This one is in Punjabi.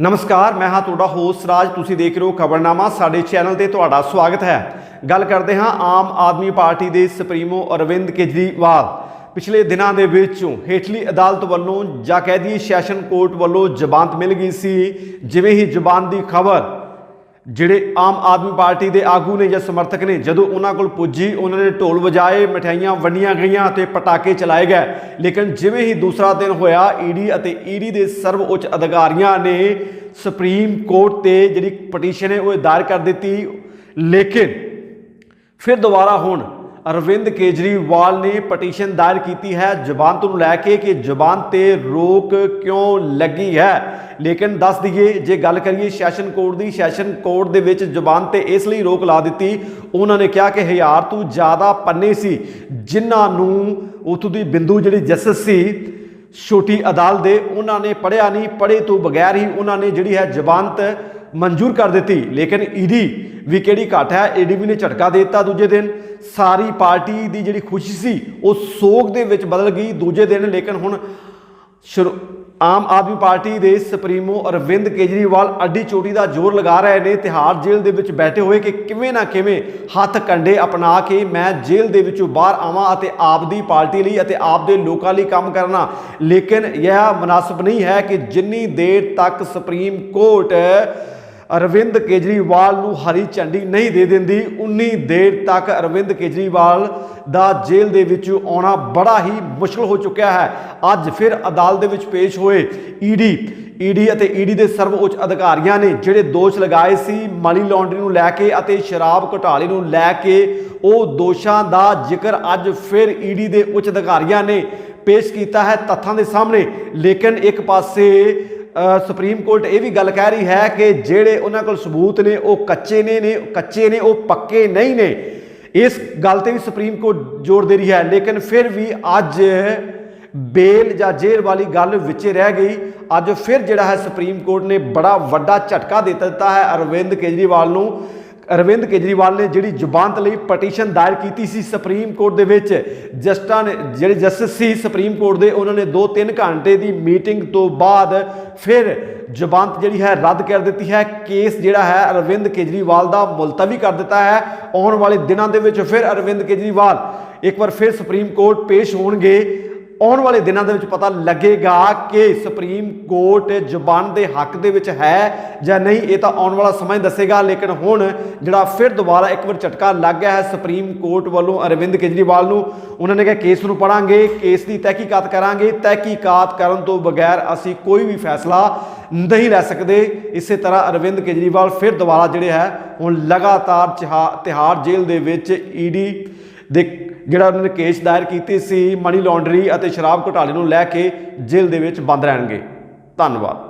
ਨਮਸਕਾਰ, ਮੈਂ ਹਾਂ ਤੁਹਾਡਾ ਹੋਸਟ ਰਾਜ। ਤੁਸੀਂ ਦੇਖ ਰਹੇ ਹੋ ਖਬਰਨਾਮਾ। ਸਾਡੇ ਚੈਨਲ ਤੇ ਤੁਹਾਡਾ ਸਵਾਗਤ ਹੈ। ਗੱਲ ਕਰਦੇ ਹਾਂ ਆਮ ਆਦਮੀ ਪਾਰਟੀ ਦੇ ਸੁਪਰੀਮੋ ਅਰਵਿੰਦ ਕੇਜਰੀਵਾਲ। ਪਿਛਲੇ ਦਿਨਾਂ ਦੇ ਵਿੱਚ ਹੇਠਲੀ ਅਦਾਲਤ ਵੱਲੋਂ ਜਾਂ ਕਹਿ ਦਈਏ ਸੈਸ਼ਨ ਕੋਰਟ ਵੱਲੋਂ ਜ਼ਮਾਨਤ ਮਿਲ ਗਈ ਸੀ। ਜਿਵੇਂ ਹੀ ਜ਼ਬਾਨ ਦੀ ਖਬਰ ਜਿਹੜੇ ਆਮ ਆਦਮੀ ਪਾਰਟੀ ਦੇ ਆਗੂ ਨੇ ਜਾਂ ਸਮਰਥਕ ਨੇ, ਜਦੋਂ ਉਹਨਾਂ ਕੋਲ ਪੁੱਜੀ, ਉਹਨਾਂ ਨੇ ਢੋਲ ਵਜਾਏ, ਮਠਿਆਈਆਂ ਵੰਡੀਆਂ ਗਈਆਂ ਤੇ ਪਟਾਕੇ ਚਲਾਏ ਗਏ। ਲੇਕਿਨ ਜਿਵੇਂ ਹੀ ਦੂਸਰਾ ਦਿਨ ਹੋਇਆ, ਈਡੀ ਅਤੇ ਈਡੀ ਦੇ ਸਰਵਉੱਚ ਅਧਿਕਾਰੀਆਂ ਨੇ ਸੁਪਰੀਮ ਕੋਰਟ ਤੇ ਜਿਹੜੀ ਪਟੀਸ਼ਨ ਹੈ, ਉਹ ਦਾਇਰ ਕਰ ਦਿੱਤੀ। ਲੇਕਿਨ ਫਿਰ ਦੁਬਾਰਾ ਹੁਣ ਅਰਵਿੰਦ ਕੇਜਰੀਵਾਲ ਨੇ ਪਟੀਸ਼ਨ ਦਾਇਰ ਕੀਤੀ ਹੈ। ਜ਼ਬਾਨਤ ਨੂੰ ਲੈ ਕੇ ਕਿ ਜ਼ਬਾਨ ਤੇ ਰੋਕ ਕਿਉਂ ਲੱਗੀ ਹੈ? ਲੇਕਿਨ ਦੱਸ ਦਈਏ, ਜੇ ਗੱਲ ਕਰੀਏ ਸੈਸ਼ਨ ਕੋਰਟ ਦੀ, ਸੈਸ਼ਨ ਕੋਰਟ ਦੇ ਵਿੱਚ ਜ਼ਬਾਨ ਤੇ ਇਸ ਲਈ ਰੋਕ ਲਾ ਦਿੱਤੀ। ਉਹਨਾਂ ਨੇ ਕਿਹਾ ਕਿ ਹਜ਼ਾਰ ਤੋਂ ਜ਼ਿਆਦਾ ਪੰਨੇ ਸੀ, ਜਿਨ੍ਹਾਂ ਨੂੰ ਉਥੋਂ ਦੀ ਬਿੰਦੂ ਜਿਹੜੀ ਜਸਟਿਸ ਸੀ, ਛੋਟੀ ਅਦਾਲਤ ਦੇ, ਉਹਨਾਂ ਨੇ ਪੜਿਆ ਨਹੀਂ। ਪੜੇ ਤੋਂ ਬਗੈਰ ਹੀ ਉਹਨਾਂ ਨੇ ਜਿਹੜੀ ਹੈ ਜ਼ਬਾਨਤ ਮਨਜ਼ੂਰ ਕਰ ਦਿੱਤੀ। ਲੇਕਿਨ ਈਡੀ ਵੀ ਕਿਹੜੀ ਘਟ ਹੈ? ਏਡੀਬੀ ਨੇ ਝਟਕਾ ਦੇ ਦਿੱਤਾ ਦੂਜੇ ਦਿਨ। ਸਾਰੀ ਪਾਰਟੀ ਦੀ ਜਿਹੜੀ ਖੁਸ਼ੀ ਸੀ, ਉਹ ਸੋਗ ਦੇ ਵਿੱਚ ਬਦਲ ਗਈ ਦੂਜੇ ਦਿਨ। ਲੇਕਿਨ ਹੁਣ ਆਮ ਆਦਮੀ ਪਾਰਟੀ ਦੇ ਸੁਪਰੀਮੋ ਅਰਵਿੰਦ ਕੇਜਰੀਵਾਲ ਅੱਡੀ ਚੋਟੀ ਦਾ ਜ਼ੋਰ ਲਗਾ ਰਹੇ ਨੇ। ਤਿਹਾੜ ਜੇਲ੍ਹ ਦੇ ਵਿੱਚ ਬੈਠੇ ਹੋਏ ਕਿ ਕਿਵੇਂ ਨਾ ਕਿਵੇਂ ਹੱਥ ਕੰਡੇ ਅਪਣਾ ਕੇ ਮੈਂ ਜੇਲ੍ਹ ਦੇ ਵਿੱਚੋਂ ਬਾਹਰ ਆਵਾਂ ਅਤੇ ਆਪ ਦੀ ਪਾਰਟੀ ਲਈ ਅਤੇ ਆਪ ਦੇ ਲੋਕਾਂ ਲਈ ਕੰਮ ਕਰਨਾ। ਲੇਕਿਨ ਇਹ ਮناسب ਨਹੀਂ ਹੈ ਕਿ ਜਿੰਨੀ ਦੇਰ ਤੱਕ ਸੁਪਰੀਮ ਕੋਰਟ ਅਰਵਿੰਦ ਕੇਜਰੀਵਾਲ ਨੂੰ ਹਰੀ ਝੰਡੀ ਨਹੀਂ ਦੇ ਦਿੰਦੀ। ਉਨੀ ਦੇਰ ਤੱਕ ਅਰਵਿੰਦ ਕੇਜਰੀਵਾਲ ਦਾ ਜੇਲ੍ਹ ਦੇ ਵਿੱਚ ਆਉਣਾ ਬੜਾ ਹੀ ਮੁਸ਼ਕਲ ਹੋ ਚੁੱਕਿਆ ਹੈ। ਅੱਜ ਫਿਰ ਅਦਾਲਤ ਦੇ ਵਿੱਚ ਪੇਸ਼ ਹੋਏ ਈਡੀ ਈਡੀ ਅਤੇ ਈਡੀ ਦੇ ਸਰਵ ਉੱਚ ਅਧਿਕਾਰੀਆਂ ਨੇ ਜਿਹੜੇ ਦੋਸ਼ ਲਗਾਏ ਸੀ, ਮਨੀ ਲਾਂਡਰੀ ਨੂੰ ਲੈ ਕੇ ਅਤੇ ਸ਼ਰਾਬ ਘੁਟਾਲੇ ਨੂੰ ਲੈ ਕੇ, ਉਹ ਦੋਸ਼ਾਂ ਦਾ ਜ਼ਿਕਰ ਅੱਜ ਫਿਰ ਈਡੀ ਦੇ ਉੱਚ ਅਧਿਕਾਰੀਆਂ ਨੇ ਪੇਸ਼ ਕੀਤਾ ਹੈ ਤੱਥਾਂ ਦੇ ਸਾਹਮਣੇ। ਲੇਕਿਨ ਇੱਕ ਪਾਸੇ ਸੁਪਰੀਮ ਕੋਰਟ ਇਹ ਵੀ ਗੱਲ ਕਹਿ ਰਹੀ ਹੈ ਕਿ ਜਿਹੜੇ ਉਹਨਾਂ ਕੋਲ ਸਬੂਤ ਨੇ, ਉਹ ਕੱਚੇ ਨੇ ਨੇ, ਕੱਚੇ ਨੇ, ਉਹ ਪੱਕੇ ਨਹੀਂ ਨੇ। ਇਸ ਗੱਲ ਤੇ ਵੀ ਸੁਪਰੀਮ ਕੋਰਟ ਜ਼ੋਰ ਦੇ ਰਹੀ ਹੈ, ਲੇਕਿਨ ਫਿਰ ਵੀ ਅੱਜ ਬੇਲ ਜਾਂ ਜੇਲ੍ਹ ਵਾਲੀ ਗੱਲ ਵਿੱਚ ਰਹਿ ਗਈ। ਅੱਜ ਫਿਰ ਜਿਹੜਾ ਹੈ ਸੁਪਰੀਮ ਕੋਰਟ ਨੇ ਬੜਾ ਵੱਡਾ ਝਟਕਾ ਦੇ ਦਿੱਤਾ ਹੈ ਅਰਵਿੰਦ ਕੇਜਰੀਵਾਲ ਨੂੰ। ਅਰਵਿੰਦ ਕੇਜਰੀਵਾਲ ਨੇ ਜਿਹੜੀ ਜ਼ੁਬਾਨਤ ਲਈ ਪਟੀਸ਼ਨ ਦਾਇਰ ਕੀਤੀ ਸੀ ਸੁਪਰੀਮ ਕੋਰਟ ਦੇ ਵਿੱਚ, ਜਸਟਾਂ ਨੇ ਜਿਹੜੇ ਜਸਟਿਸ ਸੀ ਸੁਪਰੀਮ ਕੋਰਟ ਦੇ, ਉਹਨਾਂ ਨੇ 2-3 ਘੰਟੇ ਦੀ ਮੀਟਿੰਗ ਤੋਂ ਬਾਅਦ ਫਿਰ ਜ਼ੁਬਾਨਤ ਜਿਹੜੀ ਹੈ ਰੱਦ ਕਰ ਦਿੱਤੀ ਹੈ। ਕੇਸ ਜਿਹੜਾ ਹੈ ਅਰਵਿੰਦ ਕੇਜਰੀਵਾਲ ਦਾ ਮੁਲਤਵੀ ਕਰ ਦਿੱਤਾ ਹੈ। ਆਉਣ ਵਾਲੇ ਦਿਨਾਂ ਦੇ ਵਿੱਚ ਫਿਰ ਅਰਵਿੰਦ ਕੇਜਰੀਵਾਲ ਇੱਕ ਵਾਰ ਫਿਰ ਸੁਪਰੀਮ ਕੋਰਟ ਪੇਸ਼ ਹੋਣਗੇ। ਆਉਣ ਵਾਲੇ ਦਿਨਾਂ ਦੇ ਵਿੱਚ ਪਤਾ ਲੱਗੇਗਾ ਕਿ ਸੁਪਰੀਮ ਕੋਰਟ ਜ਼ਬਾਨ ਦੇ ਹੱਕ ਦੇ ਵਿੱਚ ਹੈ ਜਾਂ ਨਹੀਂ, ਇਹ ਤਾਂ ਆਉਣ ਵਾਲਾ ਸਮਾਂ ਹੀ ਦੱਸੇਗਾ। ਲੇਕਿਨ ਹੁਣ ਜਿਹੜਾ ਫਿਰ ਦੁਬਾਰਾ ਇੱਕ ਵਾਰ ਝਟਕਾ ਲੱਗ ਗਿਆ ਹੈ ਸੁਪਰੀਮ ਕੋਰਟ ਵੱਲੋਂ ਅਰਵਿੰਦ ਕੇਜਰੀਵਾਲ ਨੂੰ, ਉਹਨਾਂ ਨੇ ਕਿਹਾ, ਕੇਸ ਨੂੰ ਪੜਾਂਗੇ ਕੇਸ ਦੀ ਤਹਿਕੀਕਾਤ ਕਰਾਂਗੇ। ਤਹਿਕੀਕਾਤ ਕਰਨ ਤੋਂ ਬਗੈਰ ਅਸੀਂ ਕੋਈ ਵੀ ਫੈਸਲਾ ਨਹੀਂ ਲੈ ਸਕਦੇ। ਇਸੇ ਤਰ੍ਹਾਂ ਅਰਵਿੰਦ ਕੇਜਰੀਵਾਲ ਫਿਰ ਦੁਬਾਰਾ ਜਿਹੜੇ ਹੈ, ਹੁਣ ਲਗਾਤਾਰ ਚਹਾ- ਤਿਹਾੜ ਜੇਲ੍ਹ ਦੇ ਵਿੱਚ ਈਡੀ ਦੇ ਜਿਹੜਾ ਉਹਨਾਂ ਨੇ ਕੇਸ ਦਾਇਰ ਕੀਤੇ ਸੀ ਮਨੀ ਲਾਂਡਰੀ ਅਤੇ ਸ਼ਰਾਬ ਘੁਟਾਲੇ ਨੂੰ ਲੈ ਕੇ ਜੇਲ੍ਹ ਦੇ ਵਿੱਚ ਬੰਦ ਰਹਿਣਗੇ। ਧੰਨਵਾਦ।